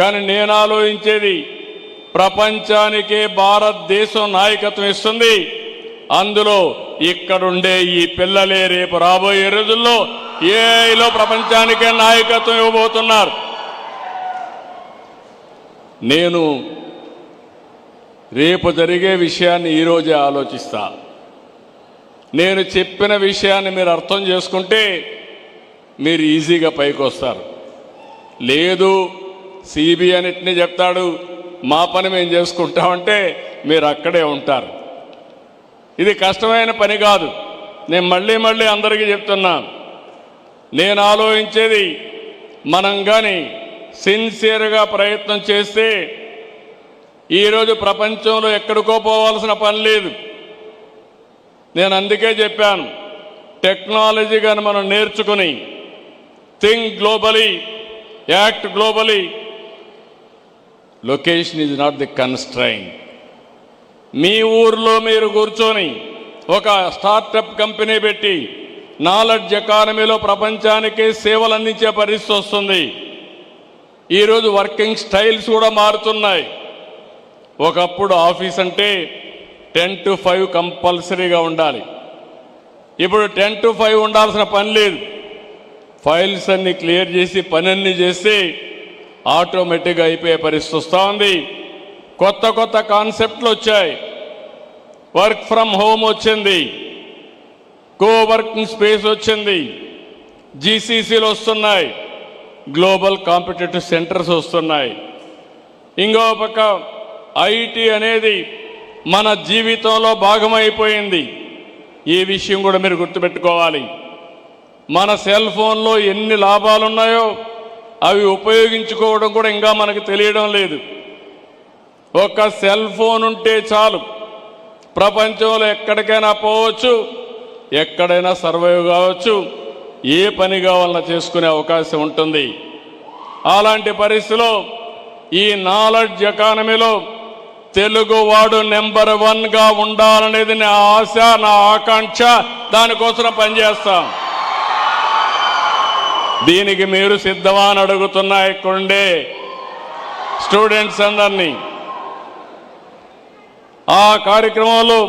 కానీ నేను ఆలోచించేది ప్రపంచానికే భారతదేశం నాయకత్వం ఇస్తుంది. అందులో ఇక్కడుండే ఈ పిల్లలే రేపు రాబోయే రోజుల్లో ఏఐలో ప్రపంచానికే నాయకత్వం ఇవ్వబోతున్నారు. నేను రేపు జరిగే విషయాన్ని ఈరోజే ఆలోచిస్తా. నేను చెప్పిన విషయాన్ని మీరు అర్థం చేసుకుంటే మీరు ఈజీగా పైకి వస్తారు. లేదు సిబి అన్నింటినీ చెప్తాడు మా పని మేము చేసుకుంటామంటే మీరు అక్కడే ఉంటారు. ఇది కష్టమైన పని కాదు. నేను మళ్ళీ మళ్ళీ అందరికీ చెప్తున్నా నేను ఆలోచించేది మనం కానీ సిన్సియర్గా ప్రయత్నం చేస్తే ఈరోజు ప్రపంచంలో ఎక్కడికో పోవాల్సిన పని లేదు. నేను అందుకే చెప్పాను టెక్నాలజీ కానీ మనం నేర్చుకుని think globally act globally location is not the constrain మీ ఊర్లో మీరు కూర్చొని ఒక స్టార్టప్ కంపెనీ పెట్టి నాలెడ్జ్ ఎకానమీలో ప్రపంచానికి సేవలు అందించే పరిస్థితి వస్తుంది. ఈరోజు వర్కింగ్ స్టైల్స్ కూడా మారుతున్నాయి. ఒకప్పుడు ఆఫీస్ అంటే టెన్ టు ఫైవ్ కంపల్సరీగా ఉండాలి. ఇప్పుడు టెన్ టు ఫైవ్ ఉండాల్సిన పని లేదు. ఫైల్స్ అన్ని క్లియర్ చేసి పని అన్ని చేస్తే ఆటోమేటిక్గా అయిపోయే పరిస్థితి వస్తూ ఉంది కొత్త కొత్త కాన్సెప్ట్లు వచ్చాయి. వర్క్ ఫ్రమ్ హోమ్ వచ్చింది. కో వర్కింగ్ స్పేస్ వచ్చింది. జీసీసీలు వస్తున్నాయి. గ్లోబల్ కాంపిటేటివ్ సెంటర్స్ వస్తున్నాయి. ఇంకో పక్క ఐటీ అనేది మన జీవితంలో భాగమైపోయింది. ఈ విషయం కూడా మీరు గుర్తుపెట్టుకోవాలి. మన సెల్ ఫోన్లో ఎన్ని లాభాలు ఉన్నాయో అవి ఉపయోగించుకోవడం కూడా ఇంకా మనకు తెలియడం లేదు. ఒక సెల్ ఫోన్ ఉంటే చాలు. ప్రపంచంలో ఎక్కడికైనా పోవచ్చు ఎక్కడైనా సర్వైవ్ కావచ్చు ఏ పని కావాలన్నా చేసుకునే అవకాశం ఉంటుంది. అలాంటి పరిస్థితిలో ఈ నాలెడ్జ్ ఎకానమీలో తెలుగువాడు నెంబర్ వన్గా ఉండాలనేది నా ఆశ నా ఆకాంక్ష దానికోసం పనిచేస్తాం. దీనికి మీరు సిద్ధమా అని అడుగుతున్నా ఇక్కడుండే స్టూడెంట్స్ అందరినీ. ఆ కార్యక్రమంలో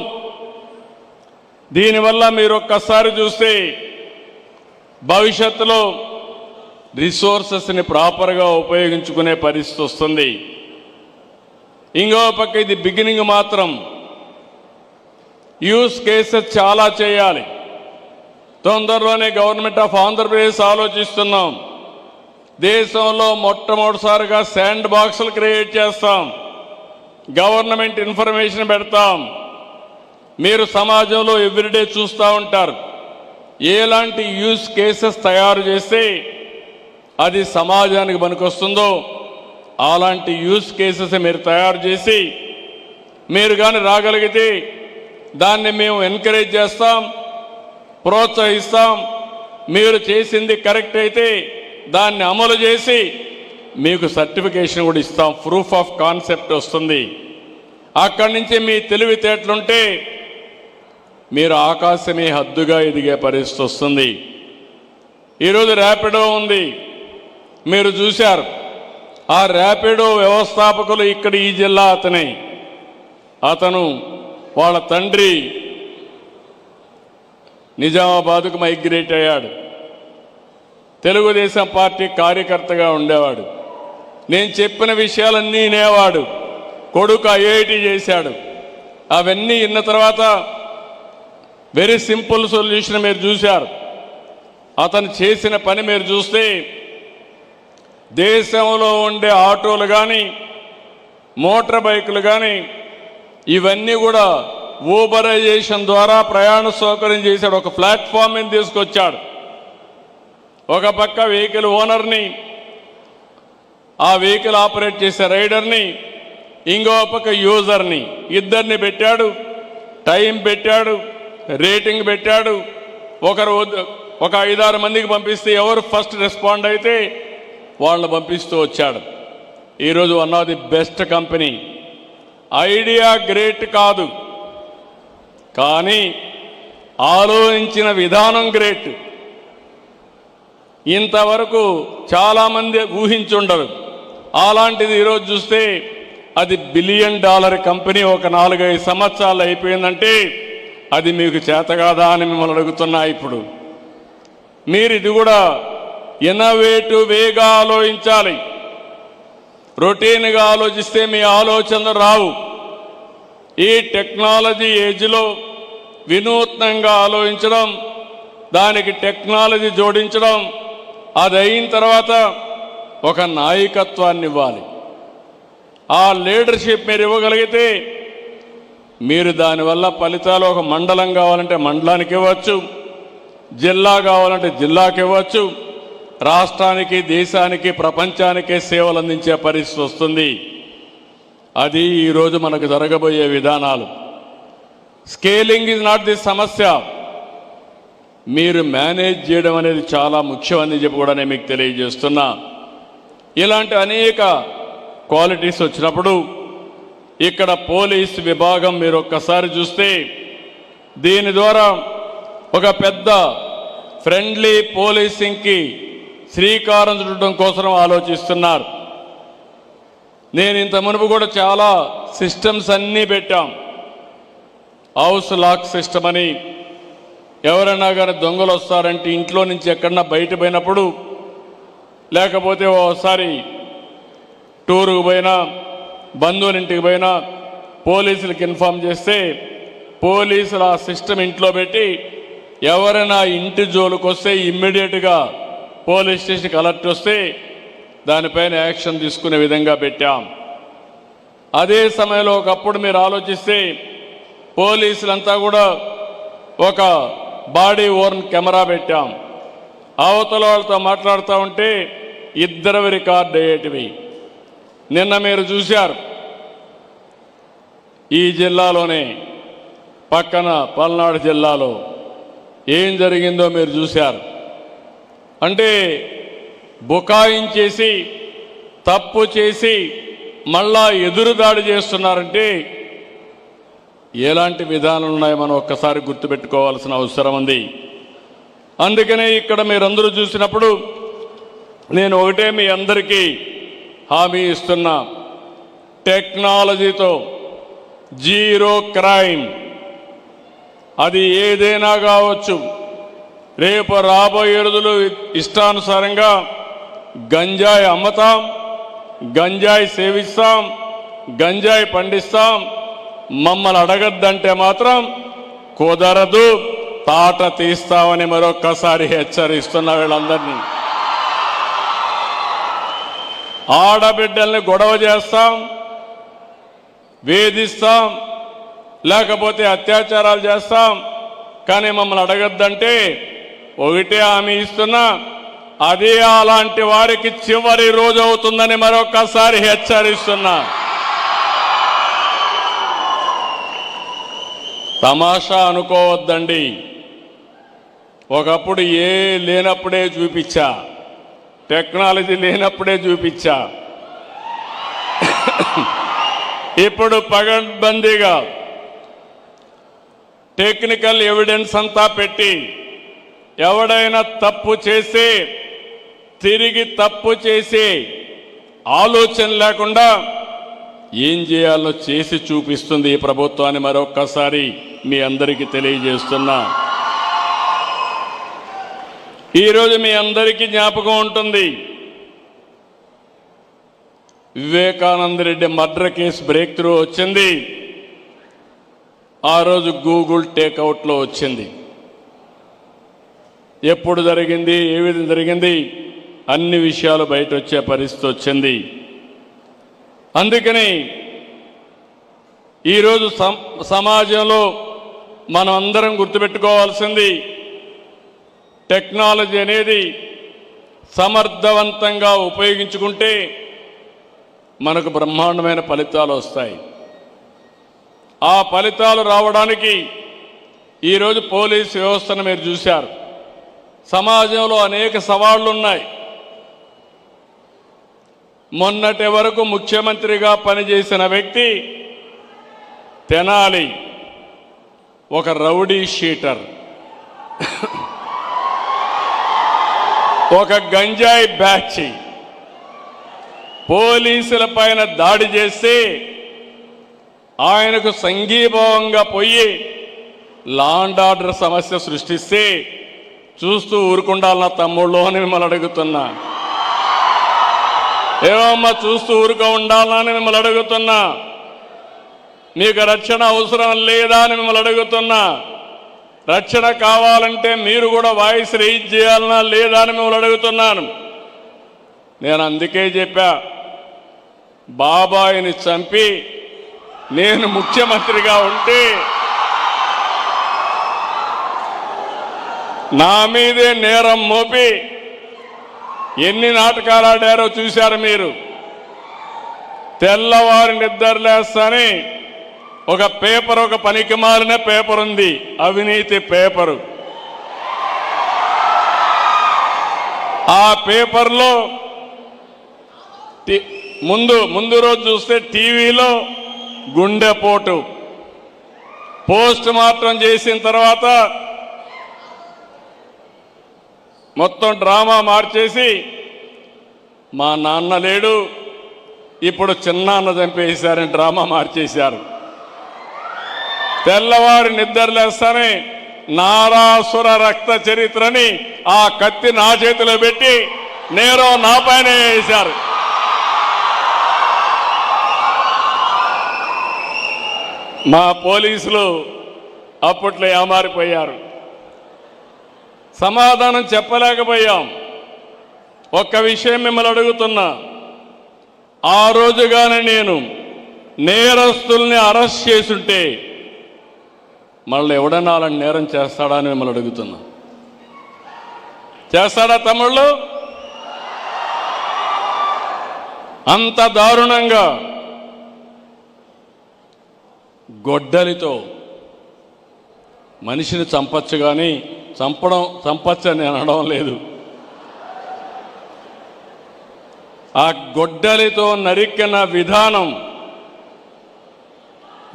దీనివల్ల మీరు ఒక్కసారి చూస్తే భవిష్యత్తులో రిసోర్సెస్ని ప్రాపర్గా ఉపయోగించుకునే పరిస్థితి వస్తుంది. ఇంకో పక్క ఇది బిగినింగ్ మాత్రం. యూస్ కేసెస్ చాలా చేయాలి. తొందరలోనే గవర్నమెంట్ ఆఫ్ ఆంధ్రప్రదేశ్ ఆలోచిస్తున్నాం. దేశంలో మొట్టమొదటిసారిగా శాండ్ బాక్సులు క్రియేట్ చేస్తాం. గవర్నమెంట్ ఇన్ఫర్మేషన్ పెడతాం. మీరు సమాజంలో ఎవ్రీడే చూస్తూ ఉంటారు. ఎలాంటి యూస్ కేసెస్ తయారు చేస్తే అది సమాజానికి పనికొస్తుందో అలాంటి యూస్ కేసెస్ మీరు తయారు చేసి మీరు కానీ రాగలిగితే దాన్ని మేము ఎంకరేజ్ చేస్తాం. ప్రోత్సహిస్తాం. మీరు చేసింది కరెక్ట్ అయితే దాన్ని అమలు చేసి మీకు సర్టిఫికేషన్ కూడా ఇస్తాం. ప్రూఫ్ ఆఫ్ కాన్సెప్ట్ వస్తుంది. అక్కడి నుంచి మీ తెలివితేటలుంటే మీరు ఆకాశమే హద్దుగా ఎదిగే పరిస్థితి వస్తుంది. ఈరోజు ర్యాపిడో ఉంది. మీరు చూశారు. ఆ ర్యాపిడో వ్యవస్థాపకులు ఇక్కడ ఈ జిల్లా అతనే. అతను వాళ్ళ తండ్రి నిజామాబాద్కు మైగ్రేట్ అయ్యాడు. తెలుగుదేశం పార్టీ కార్యకర్తగా ఉండేవాడు. నేను చెప్పిన విషయాలన్నీ వినేవాడు. కొడుకు ఐఐటి చేశాడు. అవన్నీ విన్న తర్వాత వెరీ సింపుల్ సొల్యూషన్ మీరు చూశారు. అతను చేసిన పని మీరు చూస్తే దేశంలో ఉండే ఆటోలు కానీ మోటార్ బైకులు కానీ ఇవన్నీ కూడా ఊబరైజేషన్ ద్వారా ప్రయాణ సౌకర్యం చేశాడు. ఒక ప్లాట్ఫామ్ తీసుకొచ్చాడు. ఒక పక్క వెహికల్ ఓనర్ని ఆ వెహికల్ ఆపరేట్ చేసే రైడర్ని ఇంకో పక్క యూజర్ని ఇద్దరిని పెట్టాడు. టైం పెట్టాడు రేటింగ్ పెట్టాడు. ఒకరు ఒక ఐదారు మందికి పంపిస్తే ఎవరు ఫస్ట్ రెస్పాండ్ అయితే వాళ్ళని పంపిస్తూ వచ్చాడు. ఈరోజు one of the best company idea great కాదు. కానీ ఆలోచించిన విధానం గ్రేట్. ఇంతవరకు చాలామంది ఊహించుండరు. అలాంటిది ఈరోజు చూస్తే అది బిలియన్ డాలర్ కంపెనీ ఒక నాలుగైదు సంవత్సరాలు అయిపోయిందంటే అది మీకు చేతగాదా అని మిమ్మల్ని అడుగుతున్నా ఇప్పుడు. మీరు ఇది కూడా ఇన్నోవేటివ్ వేగా ఆలోచించాలి. రొటీన్గా ఆలోచిస్తే మీ ఆలోచనలు రావు. ఈ టెక్నాలజీ ఏజ్లో వినూత్నంగా ఆలోచించడం దానికి టెక్నాలజీ జోడించడం అది అయిన తర్వాత ఒక నాయకత్వాన్ని ఇవ్వాలి. ఆ లీడర్షిప్ మీరు ఇవ్వగలిగితే మీరు దానివల్ల ఫలితాలు ఒక మండలం కావాలంటే మండలానికి ఇవ్వచ్చు జిల్లా కావాలంటే జిల్లాకి ఇవ్వచ్చు రాష్ట్రానికి దేశానికి ప్రపంచానికే సేవలు అందించే పరిస్థితి వస్తుంది. అది ఈరోజు మనకు జరగబోయే విధానాలు. స్కేలింగ్ ఇస్ నాట్ ది సమస్య. మీరు మేనేజ్ చేయడం అనేది చాలా ముఖ్యమని చెప్పి కూడా నేను మీకు తెలియజేస్తున్నా. ఇలాంటి అనేక క్వాలిటీస్ వచ్చినప్పుడు ఇక్కడ పోలీస్ విభాగం మీరు ఒక్కసారి చూస్తే దీని ద్వారా ఒక పెద్ద ఫ్రెండ్లీ పోలీసింగ్కి శ్రీకారం చుట్టడం కోసం ఆలోచిస్తున్నారు. నేను ఇంత మునుపు కూడా చాలా సిస్టమ్స్ అన్నీ పెట్టాం. హౌస్ లాక్ సిస్టమ్ అని. ఎవరైనా కానీ దొంగలు వస్తారంటే ఇంట్లో నుంచి ఎక్కడన్నా బయట పోయినప్పుడు లేకపోతే ఓసారి టూరుకు పోయినా బంధువులింటికి పోయినా పోలీసులకు ఇన్ఫామ్ చేస్తే పోలీసులు ఆ సిస్టమ్ ఇంట్లో పెట్టి ఎవరైనా ఇంటి జోలుకొస్తే ఇమ్మీడియట్గా పోలీస్ స్టేషన్కి అలర్ట్ వస్తే దానిపైన యాక్షన్ తీసుకునే విధంగా పెట్టాం. అదే సమయంలో ఒకప్పుడు మీరు ఆలోచిస్తే పోలీసులంతా కూడా ఒక బాడీ ఓర్న్ కెమెరా పెట్టాం. అవతల వాళ్ళతో మాట్లాడుతూ ఉంటే ఇద్దరు రికార్డ్ అయ్యేటివి. నిన్న మీరు చూశారు. ఈ జిల్లాలోనే పక్కన పల్నాడు జిల్లాలో ఏం జరిగిందో మీరు చూశారు. అంటే బుకాయించేసి తప్పు చేసి మళ్ళా ఎదురుదాడి చేస్తున్నారంటే ఎలాంటి విధానాలు ఉన్నాయో మనం ఒక్కసారి గుర్తుపెట్టుకోవాల్సిన అవసరం ఉంది. అందుకనే ఇక్కడ మీరందరూ చూసినప్పుడు నేను ఒకటే మీ అందరికీ హామీ ఇస్తున్నా. టెక్నాలజీతో జీరో క్రైమ్. అది ఏదైనా కావచ్చు. రేపు రాబోయే రోజులు ఇష్టానుసారంగా గంజాయి అమ్మతాం గంజాయి సేవిస్తాం గంజాయి పండిస్తాం. మమ్మల్ని అడగద్దంటే మాత్రం కుదరదు తాట తీస్తామని మరొక్కసారి హెచ్చరిస్తున్న వీళ్ళందరినీ. ఆడబిడ్డల్ని గొడవ చేస్తాం వేధిస్తాం లేకపోతే అత్యాచారాలు చేస్తాం. కానీ మమ్మల్ని అడగద్దంటే ఒకటే హామీ ఇస్తున్నా అదే అలాంటి వారికి చివరి రోజు అవుతుందని మరొకసారి హెచ్చరిస్తున్నా. తమాషా అనుకోవద్దండి. ఒకప్పుడు ఏ లేనప్పుడే చూపించా. టెక్నాలజీ లేనప్పుడే చూపించా. ఇప్పుడు పగడ్బందీగా టెక్నికల్ ఎవిడెన్స్ అంతా పెట్టి ఎవడైనా తప్పు చేసి తిరిగి తప్పు చేసి ఆలోచన లేకుండా ఏం చేయాలో చేసి చూపిస్తుంది ఈ ప్రభుత్వాన్ని మరొక్కసారి మీ అందరికీ తెలియజేస్తున్నా. ఈరోజు మీ అందరికీ జ్ఞాపకం ఉంటుంది. Vivekananda Reddy murder case break through వచ్చింది. ఆ రోజు గూగుల్ టేక్అవుట్లో వచ్చింది. ఎప్పుడు జరిగింది? ఏ విధంగా జరిగింది? అన్ని విషయాలు బయట వచ్చే పరిస్థితి వచ్చింది. అందుకని ఈరోజు సమాజంలో మనం అందరం గుర్తుపెట్టుకోవాల్సింది టెక్నాలజీ అనేది సమర్థవంతంగా ఉపయోగించుకుంటే మనకు బ్రహ్మాండమైన ఫలితాలు వస్తాయి. ఆ ఫలితాలు రావడానికి ఈరోజు పోలీస్ వ్యవస్థను మీరు చూశారు. సమాజంలో అనేక సవాళ్ళు ఉన్నాయి మొన్నటి వరకు ముఖ్యమంత్రిగా పనిచేసిన వ్యక్తి తెనాలి. ఒక రౌడీ షీటర్. ఒక గంజాయి బ్యాచి. పోలీసుల పైన దాడి చేస్తే ఆయనకు సంఘీభావంగా పోయి లాండ్ ఆర్డర్ సమస్య సృష్టిస్తే చూస్తూ ఊరుకుండాలన్న తమ్ముళ్ళు అని మిమ్మల్ని అడుగుతున్నా. ఏమమ్మా చూస్తూ ఊరుకో ఉండాలని మిమ్మల్ని అడుగుతున్నా. మీకు రక్షణ అవసరం లేదా అని మిమ్మల్ని అడుగుతున్నా. రక్షణ కావాలంటే మీరు కూడా వాయిస్ రేజ్ చేయాలన్నా లేదా అని మిమ్మల్ని అడుగుతున్నాను. నేను అందుకే చెప్పా బాబాయిని చంపి నేను ముఖ్యమంత్రిగా ఉంటే నా మీదే నేరం మోపి ఎన్ని నాటకాలు ఆడారో చూశారు మీరు? తెల్లవారి నిద్రలేస్తాని ఒక పేపర్ ఒక పనికి మాలిన పేపర్ ఉంది. అవినీతి పేపరు. ఆ పేపర్లో ముందు ముందు రోజు చూస్తే టీవీలో గుండెపోటు. పోస్ట్ మార్టం చేసిన తర్వాత మొత్తం డ్రామా మార్చేసి మా నాన్న లేడు. ఇప్పుడు చిన్నాన్న చంపేశారని డ్రామా మార్చేశారు. తెల్లవారి నిద్రలేస్తానే నారాసుర రక్త చరిత్రని ఆ కత్తి నా చేతిలో పెట్టి నేరో నా పైన వేశారు. మా పోలీసులు అప్పట్లో ఏమారిపోయారు? సమాధానం చెప్పలేకపోయాం. ఒక్క విషయం మిమ్మల్ని అడుగుతున్నా. ఆ రోజుగానే నేను నేరస్తుల్ని అరెస్ట్ చేసుంటే మళ్ళీ ఎవడన్నా అలాంటి నేరం చేస్తాడా అని మిమ్మల్ని అడుగుతున్నా. చేస్తాడా తమ్ముళ్ళు? అంత దారుణంగా గొడ్డలితో మనిషిని చంపచ్చు కానీ చంపడం చంపచ్చని అని నేను అనడం లేదు. ఆ గొడ్డలితో నరికిన విధానం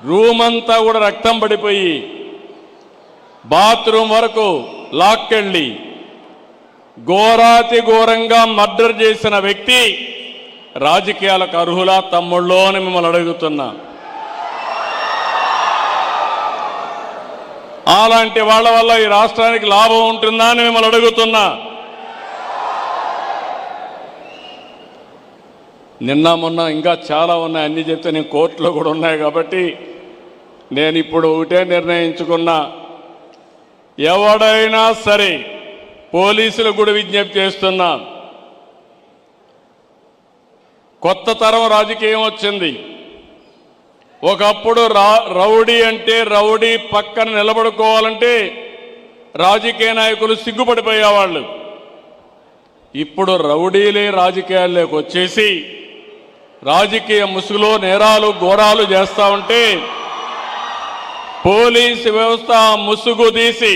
రూమ్ అంతా కూడా రక్తం పడిపోయి బాత్రూమ్ వరకు లాక్కెళ్ళి ఘోరాతి ఘోరంగా మర్డర్ చేసిన వ్యక్తి రాజకీయాలకు అర్హులా తమ్ముళ్ళో అని మిమ్మల్ని అడుగుతున్నా. అలాంటి వాళ్ళ వల్ల ఈ రాష్ట్రానికి లాభం ఉంటుందా అని మిమ్మల్ని అడుగుతున్నా. నిన్న మొన్న ఇంకా చాలా ఉన్నాయి. అన్ని చెప్తే నేను కోర్టులో కూడా ఉన్నాయి కాబట్టి నేను ఇప్పుడు ఒకటే నిర్ణయించుకున్నా. ఎవడైనా సరే పోలీసులకు కూడా విజ్ఞప్తి చేస్తున్నా. కొత్త తరం రాజకీయం వచ్చింది. ఒకప్పుడు రా రౌడీ అంటే రౌడీ పక్కన నిలబడుకోవాలంటే రాజకీయ నాయకులు సిగ్గుపడిపోయేవాళ్ళు ఇప్పుడు రౌడీలే రాజకీయాల్లోకి వచ్చేసి రాజకీయ ముసుగులో నేరాలు ఘోరాలు చేస్తా ఉంటే పోలీసు వ్యవస్థ ముసుగు తీసి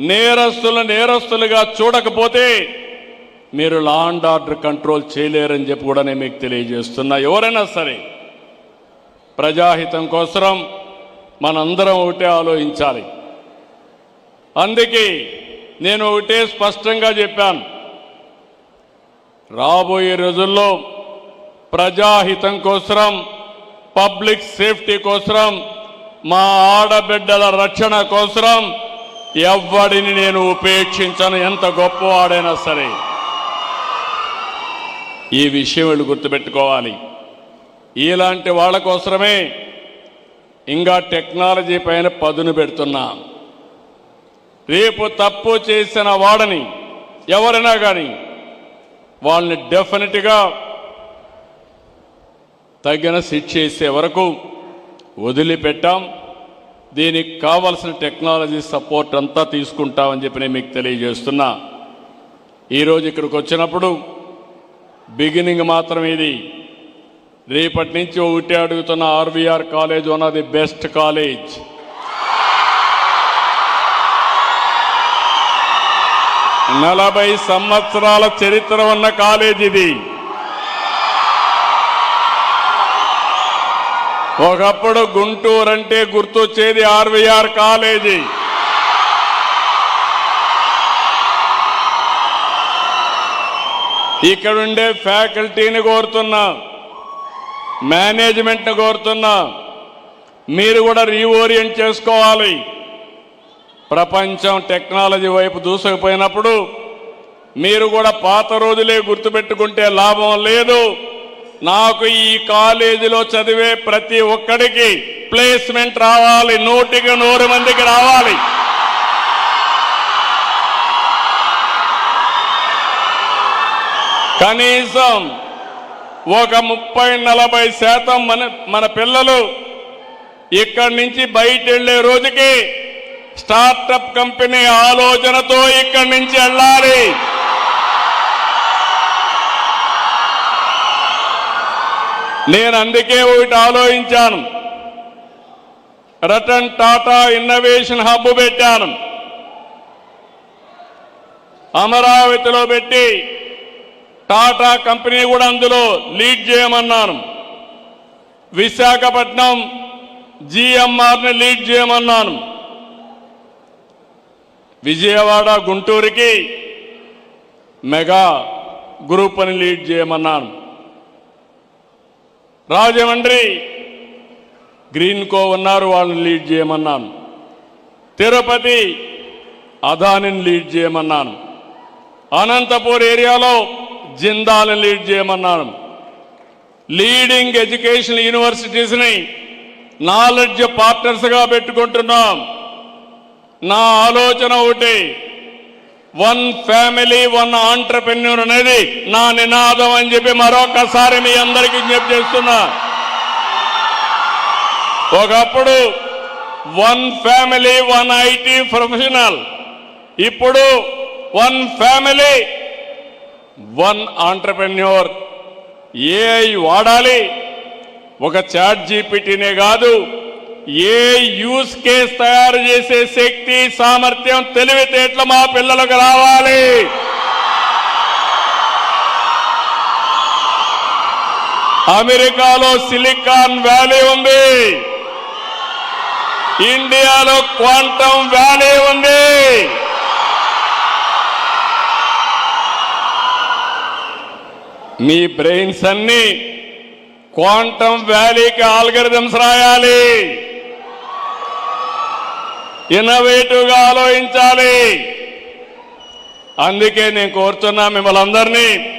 నేరస్తులు నేరస్తులుగా చూడకపోతే మీరు లా అండ్ ఆర్డర్ కంట్రోల్ చేయలేరని చెప్పి కూడా నేను మీకు తెలియజేస్తున్నా. ఎవరైనా సరే ప్రజాహితం కోసం మనందరం ఒకటే ఆలోచించాలి. అందుకే నేను ఒకటే స్పష్టంగా చెప్పాను. రాబోయే రోజుల్లో ప్రజాహితం కోసం పబ్లిక్ సేఫ్టీ కోసం మా ఆడబిడ్డల రక్షణ కోసం ఎవ్వడిని నేను ఉపేక్షించను ఎంత గొప్పవాడైనా సరే. ఈ విషయం వీళ్ళు గుర్తుపెట్టుకోవాలి. ఇలాంటి వాళ్ళ కోసమే ఇంకా టెక్నాలజీ పైన పదును పెడుతున్నా. రేపు తప్పు చేసిన వాడని ఎవరైనా కానీ వాళ్ళని డెఫినెట్గా తగిన శిక్ష చేసే వరకు వదిలిపెట్టాం. దీనికి కావలసిన టెక్నాలజీ సపోర్ట్ అంతా తీసుకుంటామని చెప్పి నేను మీకు తెలియజేస్తున్నా. ఈరోజు ఇక్కడికి వచ్చినప్పుడు బిగినింగ్ మాత్రం ఇది. రేపటి నుంచి ఒకటే అడుగుతున్న RVR college one of the best college. నలభై సంవత్సరాల చరిత్ర ఉన్న కాలేజ్ ఇది. ఒకప్పుడు గుంటూరు అంటే గుర్తొచ్చేది ఆర్వీఆర్ కాలేజీ. ఇక్కడుండే ఫ్యాకల్టీని కోరుతున్నా. మేనేజ్మెంట్ కోరుతున్నా. మీరు కూడా రీఓరియంట్ చేసుకోవాలి. ప్రపంచం టెక్నాలజీ వైపు దూసుకుపోయినప్పుడు మీరు కూడా పాత రోజులే గుర్తుపెట్టుకుంటే లాభం లేదు. నాకు ఈ కాలేజీలో చదివే ప్రతి ఒక్కడికి ప్లేస్మెంట్ రావాలి. నూటికి నూరు మందికి రావాలి. కనీసం ఒక ముప్పై నలభై శాతం మన మన పిల్లలు ఇక్కడి నుంచి బయట వెళ్ళే రోజుకి స్టార్టప్ కంపెనీ ఆలోచనతో ఇక్కడి నుంచి వెళ్ళాలి. నేను అందుకే ఒకటి ఆలోచించాను. రతన్ టాటా ఇన్నోవేషన్ హబ్ పెట్టాను. అమరావతిలో పెట్టి టాటా కంపెనీ కూడా అందులో లీడ్ చేయమన్నాను. విశాఖపట్నం జిఎంఆర్ని లీడ్ చేయమన్నాను. విజయవాడ గుంటూరుకి మెగా గ్రూప్ అని లీడ్ చేయమన్నాను. రాజమండ్రి గ్రీన్ కో ఉన్నారు వాళ్ళని లీడ్ చేయమన్నాను. తిరుపతి అదానిని లీడ్ చేయమన్నాను. అనంతపూర్ ఏరియాలో జిందాలను లీడ్ చేయమన్నాను. లీడింగ్ ఎడ్యుకేషన్ యూనివర్సిటీస్ని నాలెడ్జ్ పార్ట్నర్స్గా పెట్టుకుంటున్నాం. నా ఆలోచన ఒకటి వన్ ఫ్యామిలీ వన్ ఆంటర్ప్రెన్యూర్ అనేది నా నినాదం అని చెప్పి మరొకసారి మీ అందరికీ జ్ఞప్తి చేస్తున్నా. ఒకప్పుడు one family one IT professional. ఇప్పుడు one family one entrepreneur. AI వాడాలి. ఒక చాట్ జీపీటీనే కాదు ఏ యూస్ కేస్ తయారు చేసే శక్తి సామర్థ్యం తెలివితేటలు మా పిల్లలకు రావాలి. అమెరికాలో సిలికాన్ వ్యాలీ ఉంది. ఇండియాలో క్వాంటమ్ వ్యాలీ ఉంది. మీ బ్రెయిన్స్ అన్ని క్వాంటమ్ వ్యాలీకి ఆల్గరిథమ్స్ రాయాలి. ఇన్నోవేటివ్గా ఆలోచించాలి. అందుకే నేను కోరుతున్నా మిమ్మల్ని అందరినీ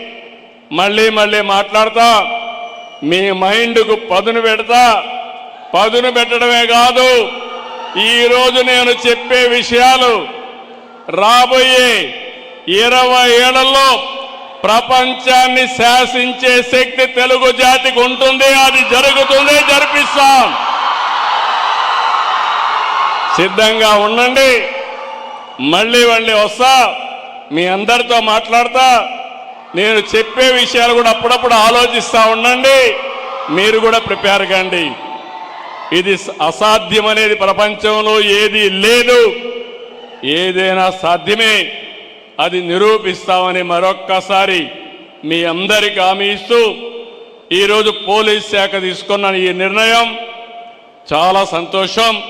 మళ్ళీ మళ్ళీ మాట్లాడతా మీ మైండ్కు పదును పెడతా. పదును పెట్టడమే కాదు ఈరోజు నేను చెప్పే విషయాలు రాబోయే ఇరవై ఏళ్ళలో ప్రపంచాన్ని శాసించే శక్తి తెలుగు జాతికి ఉంటుంది అది జరుగుతుంది జరిపిస్తాం. సిద్ధంగా ఉండండి. మళ్ళీ మళ్ళీ వస్తా మీ అందరితో మాట్లాడతా. నేను చెప్పే విషయాలు కూడా అప్పుడప్పుడు ఆలోచిస్తా ఉండండి. మీరు కూడా ప్రిపేర్ కండి. ఇది అసాధ్యం అనేది ప్రపంచంలో ఏది లేదు. ఏదైనా సాధ్యమే. అది నిరూపిస్తామని మరొక్కసారి మీ అందరికి హామీ ఇస్తూ ఈరోజు పోలీస్ శాఖ తీసుకున్న ఈ నిర్ణయం చాలా సంతోషం.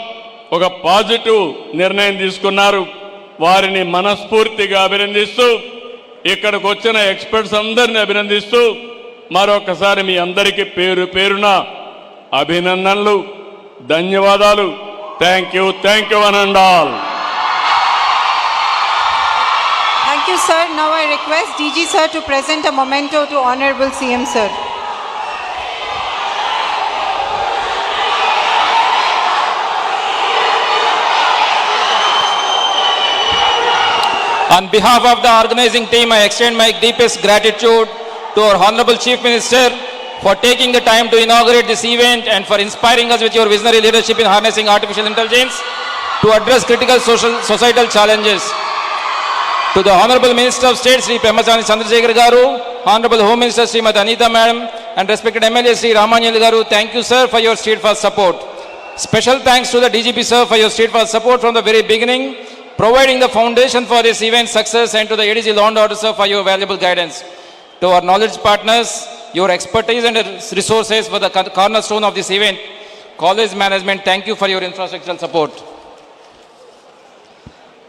ఒక పాజిటివ్ నిర్ణయం తీసుకున్నారు. వారిని మనస్ఫూర్తిగా అభినందిస్తూ ఇక్కడికి వచ్చిన ఎక్స్పర్ట్స్ అందరిని అభినందిస్తూ మరొకసారి మీ అందరికీ పేరు పేరున అభినందనలు ధన్యవాదాలు. థ్యాంక్ యూ థ్యాంక్ యూ అనండాల్. Thank you, sir. Now I request DG sir to present a memento to Honorable CM sir. On behalf of the organizing team, I extend my deepest gratitude to our Honorable Chief Minister for taking the time to inaugurate this event and for inspiring us with your visionary leadership in harnessing artificial intelligence to address critical social, societal challenges. To the Honorable Minister of State, Sri Pemmasani Chandrasekhar Garu, Honorable Home Minister Srimati Anita Madam, and respected MLA Sri Ramanjal Garu, thank you, sir, for your steadfast support. Special thanks to the DGP, sir, for your steadfast support from the very beginning, providing the foundation for this event's success, and to the ADG Law Order, sir, for your valuable guidance. To our knowledge partners, your expertise and resources were the cornerstone of this event. College management, thank you for your infrastructural support.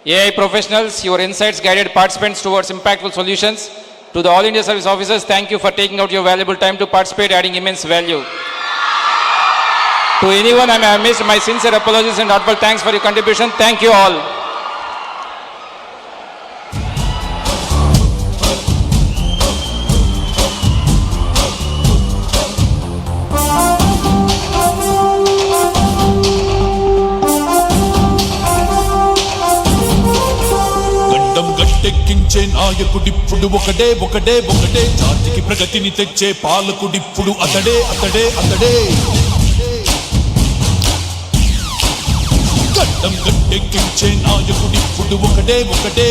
AI professionals, your insights guided participants towards impactful solutions. To the All India Service Officers, thank you for taking out your valuable time to participate, adding immense value. To anyone I may have missed, my sincere apologies and heartfelt thanks for your contribution. Thank you all. నాయకుడిప్పుడు ఒకడే ఒకడే ఒకడే జాతికి ప్రగతిని తెచ్చే పాలకుడిప్పుడు అతడే అతడే అతడే. గడ్డం గట్టెక్కించే నాయకుడిప్పుడు ఒకడే ఒకటే